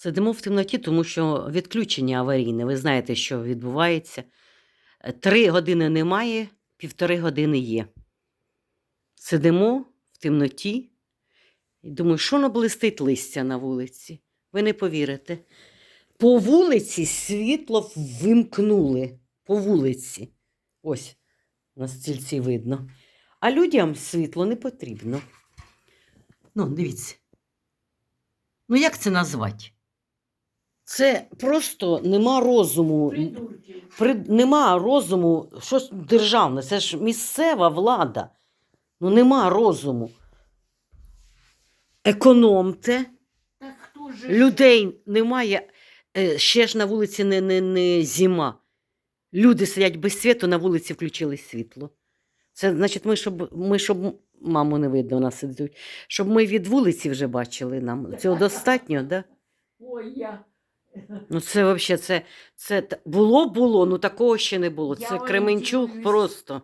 Сидимо в темноті, тому що відключення аварійне. Ви знаєте, що відбувається. Е, Три години немає, півтори години є. Сидимо в темноті і думаю, що наблистить листя на вулиці. Ви не повірите. По вулиці світло вимкнули. По вулиці. Ось на стільці видно. А людям світло не потрібно. Ну, дивіться. Ну, як це назвати? Це просто нема розуму. При... Нема розуму, щось державне, це ж місцева влада. Ну, нема розуму. Економте, Так хто людей немає. Е, Ще ж на вулиці не, не, не зима. Люди сидять без світу, на вулиці включили світло. Це значить, ми, щоб, ми, щоб маму не видно, вона сидить. Щоб ми від вулиці вже бачили нам. Цього достатньо, да? Ой, я. Ну, це взагалі, це, це було було, ну такого ще не було. Я Це Кременчук орієнтуюсь. просто.